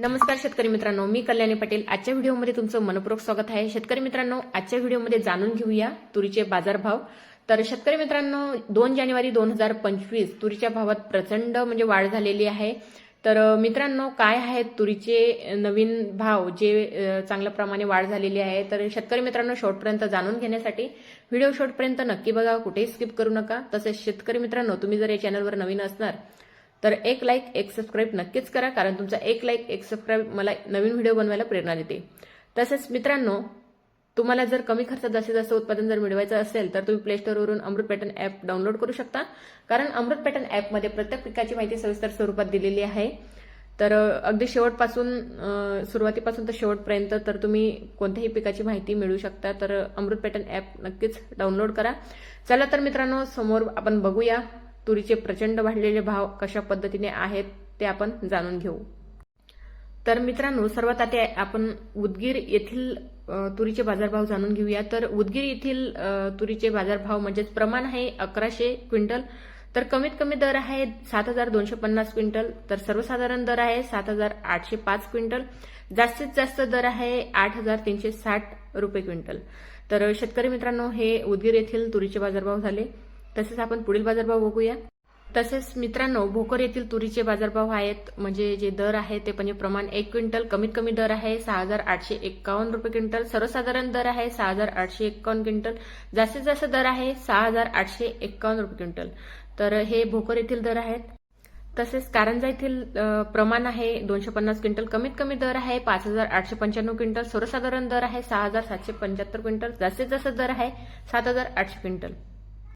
नमस्कार शेतकरी मित्रांनो मी कल्याणी पटेल. आजच्या व्हिडिओमध्ये तुमचं मनपूर्वक स्वागत आहे. शेतकरी मित्रांनो आजच्या व्हिडिओमध्ये जाणून घेऊया तुरीचे बाजारभाव. तर शेतकरी मित्रांनो दोन जानेवारी दोन हजार पंचवीस तुरीच्या भावात प्रचंड म्हणजे वाढ झालेली आहे. तर मित्रांनो काय आहेत तुरीचे नवीन भाव जे चांगल्या प्रमाणे वाढ झालेली आहे? तर शेतकरी मित्रांनो शॉर्टपर्यंत जाणून घेण्यासाठी व्हिडिओ शॉर्टपर्यंत नक्की बघा कुठेही स्किप करू नका. तसेच शेतकरी मित्रांनो तुम्ही जर या चॅनलवर नवीन असणार तर एक लाईक एक सबस्क्राईब नक्कीच करा कारण तुमचा एक लाईक एक सबस्क्राईब मला नवीन व्हिडिओ बनवायला प्रेरणा देते. तसेच मित्रांनो तुम्हाला जर कमी खर्चात जास्तीत जास्त उत्पादन जर मिळवायचं असेल तर तुम्ही प्ले स्टोअरवरून अमृत पॅटर्न ॲप डाउनलोड करू शकता. कारण अमृत पॅटर्न ॲपमध्ये प्रत्येक पिकाची माहिती सविस्तर स्वरूपात दिलेली आहे. तर अगदी शेवटपासून सुरुवातीपासून तर शेवटपर्यंत तर तुम्ही कोणत्याही पिकाची माहिती मिळू शकता. तर अमृत पॅटर्न ॲप नक्कीच डाउनलोड करा. चला तर मित्रांनो समोर आपण बघूया. तुरीचे प्रचंड वाढलेले भाव कशा पद्धतीने आहेत ते आपण जाणून घेऊ. तर मित्रांनो सर्वात आधी आपण उदगीर येथील तुरीचे बाजारभाव जाणून घेऊया. तर उदगीर येथील तुरीचे बाजारभाव म्हणजेच प्रमाण आहे अकराशे क्विंटल. तर कमीत कमी दर आहे सात हजार दोनशे पन्नास क्विंटल. तर सर्वसाधारण दर आहे सात हजार आठशे पाच क्विंटल. जास्तीत जास्त दर आहे आठ हजार तीनशे साठ रुपये क्विंटल. तर शेतकरी मित्रांनो हे उदगीर येथील तुरीचे बाजारभाव झाले. तसेच आपण पुढील बाजारभाव बघूया. तसेच मित्रांनो भोकर येथील तुरीचे बाजारभाव आहेत म्हणजे जे दर आहे ते म्हणजे प्रमाण एक क्विंटल कमीत कमी दर आहे सहा हजार आठशे एक्कावन्न रुपये क्विंटल सर्वसाधारण दर आहे सहा हजार आठशे एक्कावन्न क्विंटल जास्तीत जास्त दर आहे सहा हजार आठशे एक्कावन्न रुपये क्विंटल. तर हे भोकर येथील दर आहेत. तसेच कारंजा येथील प्रमाण आहे दोनशे पन्नास क्विंटल कमीत कमी दर आहे पाच हजार आठशे पंच्याण्णव क्विंटल सर्वसाधारण दर आहे सहा हजार सातशे पंच्याहत्तर क्विंटल जास्तीत जास्त दर आहे सात हजार आठशे क्विंटल.